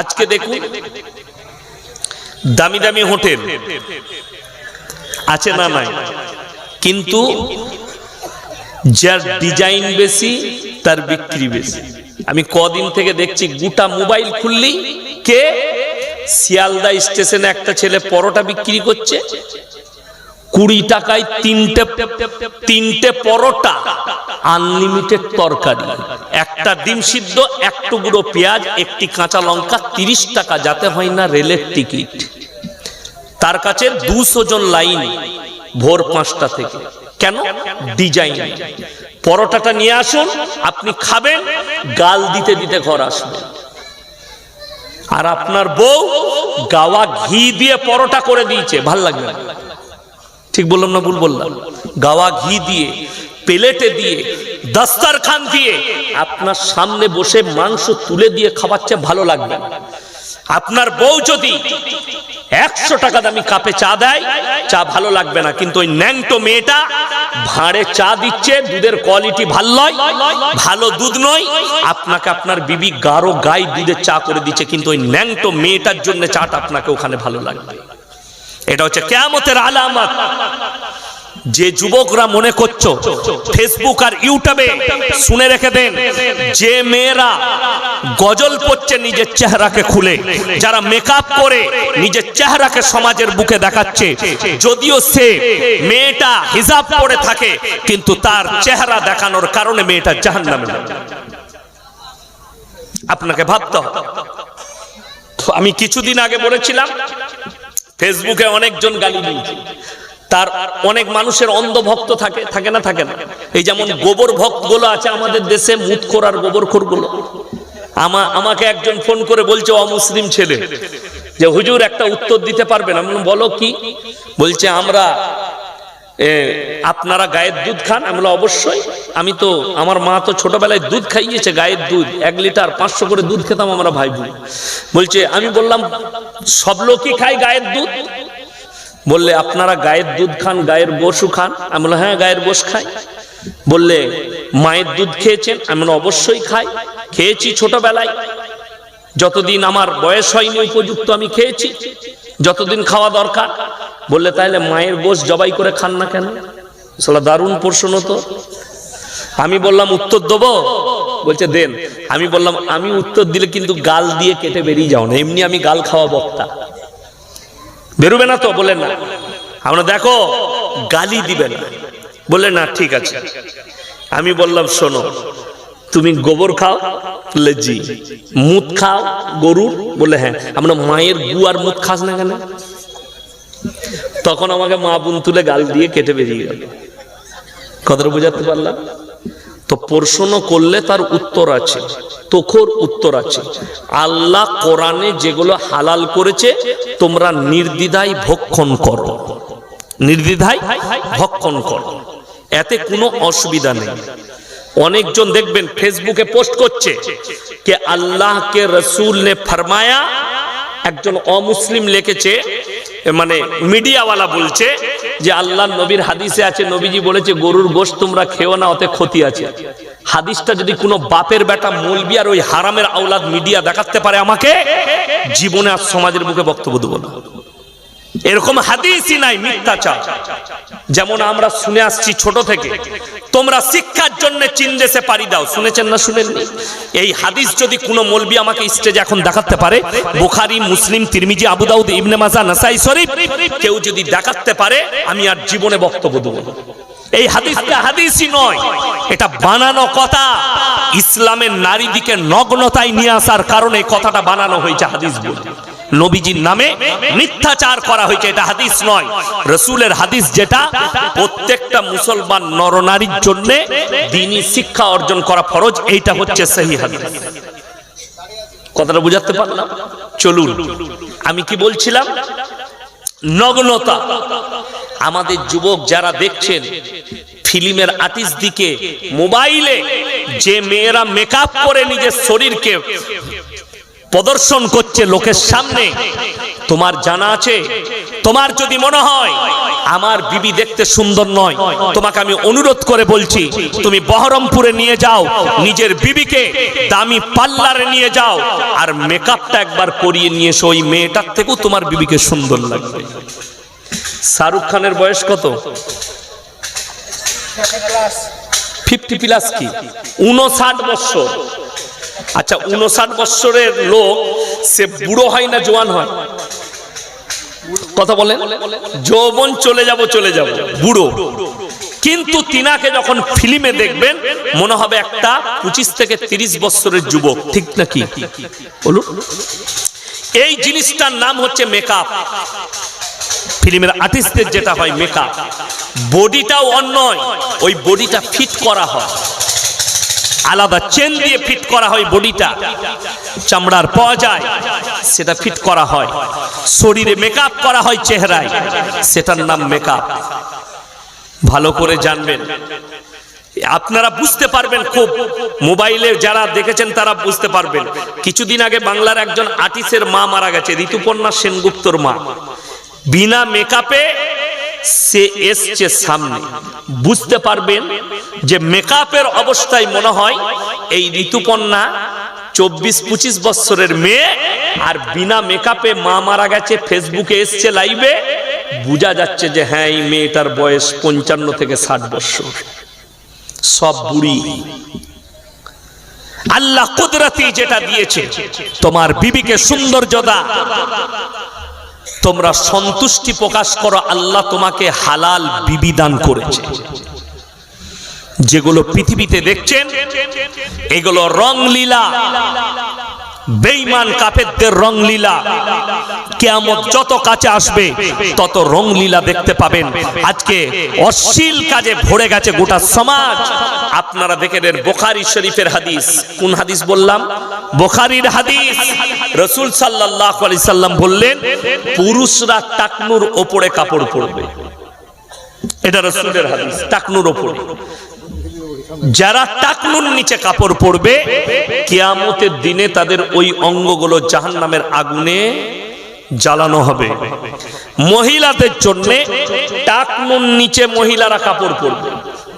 আজকে দেখুন দামি দামি হোটেল। আছে না নাই? কিন্তু যার ডিজাইন বেশি তার বিক্রি বেশি। আমি কদিন থেকে দেখছি গোটা মোবাইল খুললি কে? শিয়ালদা স্টেশনে একটা ছেলে পরোটা বিক্রি করছে। কুড়ি টাকায় তিনটে তিনটে পরোটা আনলিমিটেড তরকারি। একটা ডিম সিদ্ধ, এক টুকরো পেঁয়াজ, একটি কাঁচা লঙ্কা, তিরিশ টাকা, যাতে হয় না রেলের টিকিট। তার কাছে দুশো জন লাইন, ভোর পাঁচটা থেকে। কেন? ডিজাইন। পরোটাটা নিয়ে আসুন, আপনি খাবেন, গাল দিতে দিতে ঘর আসবেন আর আপনার বউ গাওয়া ঘি দিয়ে পরোটা করে দিয়েছে, ভালো লাগবে ঠিক বললাম না ভুল বললাম? গাওয়া ঘি দিয়ে, প্লেটে দিয়ে, দস্তারখান দিয়ে আপনার সামনে বসে মাংস তুলে দিয়ে খাওয়াচ্ছে ভালো লাগবে। আপনার বউ যদি একশো টাকা দামি কাপে চা দেয়, চা ভালো লাগবে না। কিন্তু ওই ন্যাংটো মেয়েটা ভাঁড়ে চা দিচ্ছে, দুধের কোয়ালিটি ভালো নয়, ভালো দুধ নয়, আপনাকে আপনার বিবি গাঢ় গাই দুধের চা করে দিচ্ছে, কিন্তু ওই ন্যাংটো মেয়েটার জন্য চাটা আপনাকে ওখানে ভালো লাগবে। এটা হচ্ছে কেয়ামতের আলামত যে যুবকরা মনে করছ ফেসবুক আর ইউটিউবে শুনে রেখে দেন, যে মেয়েরা গজল পড়ছে নিজের চেহারাকে খুলে, যারা মেকআপ করে নিজের চেহারাকে সমাজের বুকে দেখাচ্ছে, যদিও সে মেয়েটা হিজাব পরে থাকে, কিন্তু তার চেহারা দেখানোর কারণে মেয়েটা জাহান্নামে যাবে। আপনাকে ভাবতে আমি কিছুদিন আগে বলেছিলাম ফেসবুকে অনেকজন গালি দিয়েছে। তার অনেক মানুষের অন্ধভক্ত থাকে থাকে না থাকে না। এই যেমন গোবর ভক্তগুলো আছে আমাদের দেশে, মুতখোর আর গোবরখোরগুলো আমা, আমাকে একজন ফোন করে বলছে অমুসলিম ছেলে। যে, হুজুর, একটা উত্তর দিতে পারবেন? আমি বলো কি? বলছে, আমরা আপনারা গায়ের দুধ খান? আমি বললাম, অবশ্যই। আমি তো আমার মা তো ছোটবেলায় দুধ খাইয়েছে গায়ের দুধ। এক লিটার পাঁচশো করে দুধ খেতাম আমরা ভাই বোন বলছে আমি বললাম সব লোকই খায় গায়ের দুধ? বললে আপনারা গায়ের দুধ খান গায়ের গোশু খান? আমি বললাম হ্যাঁ গায়ের গোশ খাই। বললে মায়ের দুধ খেয়েছেন? আমি বললাম, অবশ্যই খাই খেয়েছি ছোটবেলায়। যতদিন আমার বয়স হয়নি উপযুক্ত আমি খেয়েছি। যতদিন খাওয়া দরকার বললে তাহলে মায়ের গোশ জবাই করে খান না কেন? সালা দারুণ প্রশ্ন তো। আমি বললাম, উত্তর দেবো? বলছে, দেন। আমি বললাম, আমি উত্তর দিলে কিন্তু গাল দিয়ে কেটে বেরিয়ে যাও না, এমনি আমি গাল খাওয়া বক্তা। বেরোবে না তো? বলে না। আমরা, দেখো, গালি দিবে না। বলে না, ঠিক আছে। আমি বললাম, শোনো, তুমি গোবর খাও বললে জি মুত খাও, গরুর? বলে হ্যাঁ। আমরা, মায়ের গু আর মুত খাস না কেন? তখন আমাকে মা বোন তুলে গাল দিয়ে কেটে বেরিয়ে গেল। কথাটা বোঝাতে পারলাম? তো প্রশ্ন করলে তার উত্তর আছে, তোখর উত্তর আছে। আল্লাহ কোরআনে যেগুলো হালাল করেছে, তোমরা নির্দ্বিধায় ভক্ষণ করো। নির্দ্বিধায় ভক্ষণ করো। এতে কোনো অসুবিধা নেই। অনেকজন দেখবেন ফেসবুকে পোস্ট করছে কে আল্লাহ কে রসুল নে ফরমায়া, একজন অমুসলিম লিখেছে মানে মিডিয়াওয়ালা বলছে যে আল্লাহ নবীর হাদিসে আছে, নবীজি বলেছে, গরুর গোশ তোমরা খেও না ওতে ক্ষতি আছে। হাদিসটা যদি কোনো বাপের বেটা মলবি আর ওই হারামের আওলাদ মিডিয়া দেখাতে পারে আমাকে, জীবনে আর সমাজের মুখে বক্তব্য দেবো না। এরকম হাদিসই নাই, মিথ্যাচার। যেমন আমরা শুনে আসছি ছোট থেকে। তোমরা শিক্ষার জন্য চীন দেশে পাড়ি দাও। শুনেছেন না শুনেননি? এই হাদিস যদি কোনো মলবি আমাকে স্টেজে এখন দেখাতে পারে, বুখারি, মুসলিম, তিরমিজি আবু দাউদ ইবনে মাজা, নাসাই শরীফ, কেউ যদি দেখাতে পারে, আমি আর জীবনে বক্তব্য দেবো। এই হাদিসটা হাদিসই নয়, এটা বানানো কথা। ইসলামের নারী দিকে নগ্নতায় নিয়ে আসার কারণে কথাটা বানানো হয়েছে হাদিস বলে। নবীজির নামে মিথ্যাচার করা হয়েছে, এটা হাদিস নয়। রসুলের হাদিস যেটা, প্রত্যেকটা মুসলমান নরনারীর জন্য দিনী শিক্ষা অর্জন করা ফরজ, এইটা হচ্ছে সেই হাদিস। কথাটা বুঝাতে পারলাম? চলুন, আমি কি বলছিলাম? নগ্নতা। আমাদের যুবক যারা দেখছেন, ফিল্মের আর্টিস্ট দিকে, মোবাইলে যে মেয়েরা মেকআপ করে নিজের শরীরকে প্রদর্শন করছে লোকের সামনে। তোমার জানা আছে? তোমার যদি মনে হয়, আমার বিবি দেখতে সুন্দর নয়, তোমাকে আমি অনুরোধ করে বলছি, তুমি বহরমপুরে নিয়ে যাও, নিজের বিবিকে দামি পার্লারে নিয়ে যাও, আর মেকআপটা একবার করিয়ে নিয়ে এসো, ওই মেয়েটার থেকেও তোমার বিবিকে সুন্দর লাগবে। শাহরুখ খানের বয়স কত? ফিফটি প্লাস কি? উনষাট বছর। আচ্ছা উনষাট বৎসরের লোক, সে বুড়ো হয় না জোয়ান হয়? কথা বলেন। যৌবন চলে যাব চলে যাব, বুড়ো। কিন্তু তিনাকে যখন ফিল্মে দেখবেন, মনে হবে একটা পঁচিশ থেকে তিরিশ বছরের যুবক। ঠিক নাকি বলুন। এই জিনিসটার নাম হচ্ছে মেকআপ ফিল্মের আর্টিস্টদের যেটা হয় মেকআপ বডিটাও অন্যয়, ওই বডিটা ফিট করা হয়। আলাদা চেন দিয়ে ফিট করা হয় বডিটা। চামড়ার পাওয়া যায়, সেটা ফিট করা হয়। শরীরে মেকআপ করা হয় চেহারায়, সেটার নাম মেকআপ ভালো করে জানবেন। আপনারা বুঝতে পারবেন খুব। মোবাইলে যারা দেখেছেন তারা বুঝতে পারবেন। কিছুদিন আগে বাংলার একজন আর্টিস্টের মা মারা গেছে, ঋতুপর্ণা সেনগুপ্তর মা। বিনা মেকআপে সে এসছে সামনে। বুঝতে পারবেন যে মেকআপের অবস্থায় মনে হয় এই ঋতুপর্ণা চব্বিশ পঁচিশ বছরের মেয়ে আর বিনা মেকআপে মা মারা গেছে, ফেসবুকে এসছে লাইভে। বোঝা যাচ্ছে যে হ্যাঁ এই মেয়েটার বয়স পঞ্চান্ন থেকে ষাট বছর। সব বুড়ি। আল্লাহ কুদরতি যেটা দিয়েছে, তোমার বিবিকে সৌন্দর্যদা তোমরা সন্তুষ্টি প্রকাশ করো, আল্লাহ তোমাকে হালাল বিবি দান করেছে। যেগুলো পৃথিবীতে দেখছেন, এগুলো রং লীলা। বেঈমান কাফেরদের রং লীলা। কেয়ামত যত কাছে আসবে, তত রং লীলা দেখতে পাবেন। আজকে অশ্লীল কাজে ভরে গেছে গোটা সমাজ। আপনারা দেখে নেন বোখারি শরীফের হাদিস। কোন হাদিস বললাম? বোখারির হাদিস। রসুল সাল্লাহ আলি সাল্লাম বললেন, পুরুষরা টাকনুর ওপরে কাপড় পরবে। এটা রসুলের হাদিস, টাকনুর ওপরে। যারা টাকনুর নিচে কাপড় পরবে, কেয়ামতের দিনে তাদের ওই অঙ্গগুলো জাহান নামের আগুনে জ্বালানো হবে। মহিলাদের জন্য টাকনুর নিচে মহিলারা কাপড় পরবে।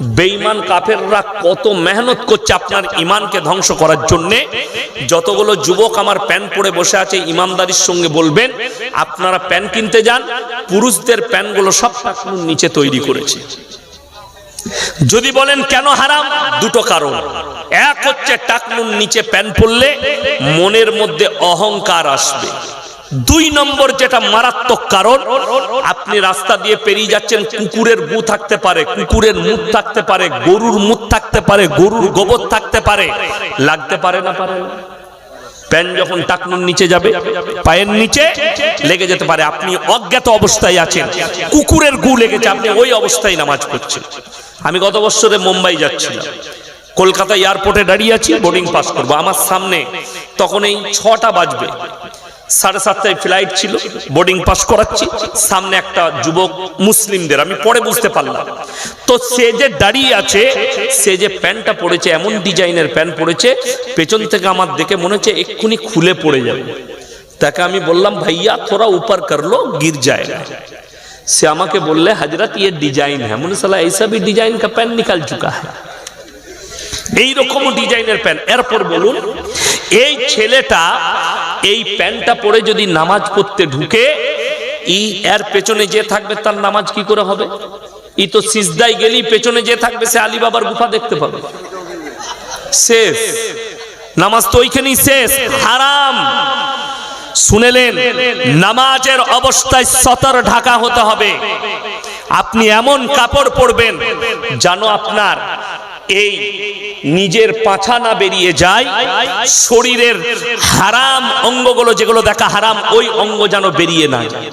বেঈমান কাফেররা কত মেহনত করছে আপনার ইমানকে ধ্বংস করার জন্য? যতগুলো যুবক আমার প্যান্ট পরে বসে আছে ইমানদারির সঙ্গে বলবেন, আপনারা প্যান্ট কিনতে যান, পুরুষদের প্যান্টগুলো সব টাকনুর নিচে তৈরি করেছে। যদি বলেন কেন হারাম? দুটো কারণ। এক হচ্ছে টাকনুর নিচে প্যান্ট পরলে মনের মধ্যে অহংকার আসবে। দুই নম্বর যেটা মারাত্মক কারণ, আপনি রাস্তা দিয়ে পেরিয়ে যাচ্ছেন, কুকুরের গু থাকতে পারে, কুকুরের মুখ থাকতে পারে, গরুর মুখ থাকতে পারে, গরুর গোবর থাকতে পারে। লাগতে পারে না পারে প্যান যখন টাকনুর নিচে যাবে, পায়ের নিচে লেগে যেতে পারে। আপনি অজ্ঞাত অবস্থায় আছেন, কুকুরের গু লেগেছে, আপনি ওই অবস্থায় নামাজ পড়ছেন। আমি গত বছরে মুম্বাই যাচ্ছিলাম। কলকাতা এয়ারপোর্টে দাঁড়িয়ে আছি, বোর্ডিং পাস করব। আমার সামনে তখন এই ছটা বাজবে। সাড়ে সাতটায় ফ্লাইট ছিল বোর্ডিং পাস করাচ্ছি। সামনে একটা যুবক মুসলিমদের, আমি পরে বুঝতে পারলাম। তো সে যে দাঁড়িয়ে আছে, সে যে প্যান্টটা পড়েছে এমন ডিজাইনের প্যান্ট পড়েছে পেছন থেকে আমার দেখে মনে হচ্ছে এক্ষুনি খুলে পড়ে যাবে। তাকে আমি বললাম, ভাইয়া, তোরা উপর করল গির যায় সে আমাকে বললে, হাজরত ইয়ে ডিজাইন হ্যাঁ মনে সালা এইসবই ডিজাইন কা প্যান্ট নিকাল চুকা হ্যাঁ এইরকম ডিজাইনের প্যান্ট। এরপর বলুন, এই ছেলেটা এই প্যান্টটা পরে যদি নামাজ পড়তে ঢুকে, ই এর পেছনে যে থাকবে তার নামাজ কি করে হবে? ই তো সিজদাই গেলি পেছনে যে থাকবে সে আলী বাবার গুফা দেখতে পাবে। শেষ। নামাজ তো ওইখানেই শেষ। হারাম। শুনেলেন, নামাজের অবস্থায় সতর ঢাকা হতে হবে। আপনি এমন কাপড় পরবেন জানো আপনার এই নিজের পাছা না বেরিয়ে যায়, শরীরের হারাম অঙ্গগুলো যেগুলো দেখা হারাম, ওই অঙ্গ যেন বেরিয়ে না যায়।